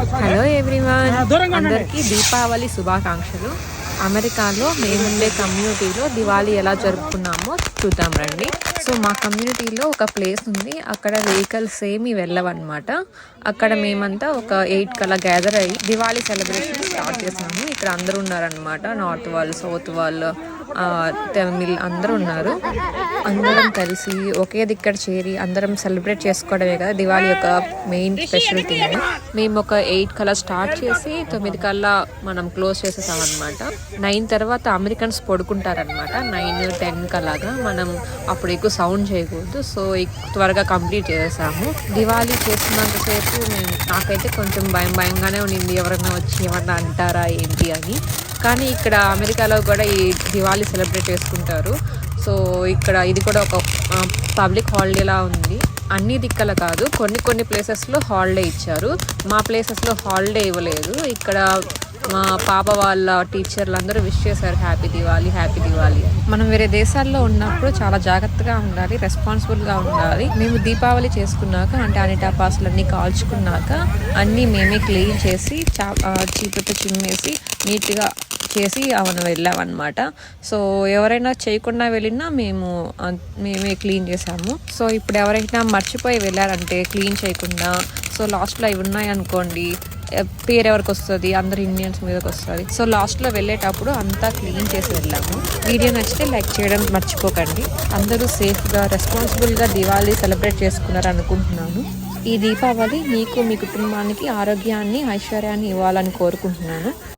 Hello everyone అందరికీ దీపావళి శుభాకాంక్షలు. అమెరికాలో మేముండే కమ్యూనిటీలో దివాళీ ఎలా జరుపుకున్నామో చూద్దాం రండి. సో మా కమ్యూనిటీలో ఒక ప్లేస్ ఉంది. అక్కడ వెహికల్స్ ఏమి వెళ్ళవన్నమాట. అక్కడ మేమంతా ఒక ఎయిట్ కలా గ్యాదర్ అయ్యి దివాళీ సెలబ్రేషన్ స్టార్ట్ చేసాము. ఇక్కడ అందరూ ఉన్నారనమాట నార్త్ వాళ్ళు సౌత్ వాళ్ళు తమిళ్ అందరూ ఉన్నారు. అందరం కలిసి ఒకే దిక్కడ చేరి అందరం సెలబ్రేట్ చేసుకోవడమే కదా దివాళీ యొక్క మెయిన్ స్పెషల్ థింగ్ మేము ఒక ఎయిట్ కల్లా స్టార్ట్ చేసి తొమ్మిది కల్లా మనం క్లోజ్ చేసేసాం అనమాట నైన్ తర్వాత అమెరికన్స్ పడుకుంటారనమాట నైన్ టెన్ కలాగా మనం అప్పుడు ఎక్కువ సౌండ్ చేయకూడదు. సో త్వరగా కంప్లీట్ చేసాము దివాళీ చేస్తున్నంతసేపు నాకైతే కొంచెం భయం భయంగానే ఉండింది. ఎవరైనా వచ్చి ఏమన్నా అంటారా ఏంటి అని. కానీ ఇక్కడ అమెరికాలో కూడా ఈ దివాళీ సెలబ్రేట్ చేసుకుంటారు. సో ఇక్కడ ఇది కూడా ఒక పబ్లిక్ హాలిడేలా ఉంది. అన్ని దిక్కల కాదు కొన్ని కొన్ని ప్లేసెస్లో హాలిడే ఇచ్చారు. మా ప్లేసెస్లో హాలిడే ఇవ్వలేదు. ఇక్కడ మా పాప వాళ్ళ టీచర్లు అందరూ విష్ చేశారు హ్యాపీ దివాళీ హ్యాపీ దివాళీ. మనం వేరే దేశాల్లో ఉన్నప్పుడు చాలా జాగ్రత్తగా ఉండాలి రెస్పాన్సిబుల్గా ఉండాలి. మేము దీపావళి చేసుకున్నాక అంటే అన్ని టపాసులన్నీ కాల్చుకున్నాక అన్నీ మేమే క్లీన్ చేసి చా ఆ, చిమ్మేసి నీట్గా చేసి అవును వెళ్ళామన్నమాట. సో ఎవరైనా చేయకుండా వెళ్ళినా మేము మేమే క్లీన్ చేసాము సో ఇప్పుడు ఎవరైనా మర్చిపోయి వెళ్ళారంటే క్లీన్ చేయకుండా సో లాస్ట్లో అవి ఉన్నాయనుకోండి ఎ- పేరు ఎవరికి వస్తుంది? అందరు ఇండియన్స్ మీదకి వస్తుంది. సో లాస్ట్లో వెళ్ళేటప్పుడు అంతా క్లీన్ చేసి వెళ్ళాము. వీడియో నచ్చితే లైక్ చేయడం మర్చిపోకండి. అందరూ సేఫ్గా రెస్పాన్సిబుల్గా దివాళీ సెలబ్రేట్ చేసుకున్నారు అనుకుంటున్నాను ఈ దీపావళి మీకు మీ కుటుంబానికి ఆరోగ్యాన్ని ఐశ్వర్యాన్ని ఇవ్వాలని కోరుకుంటున్నాను.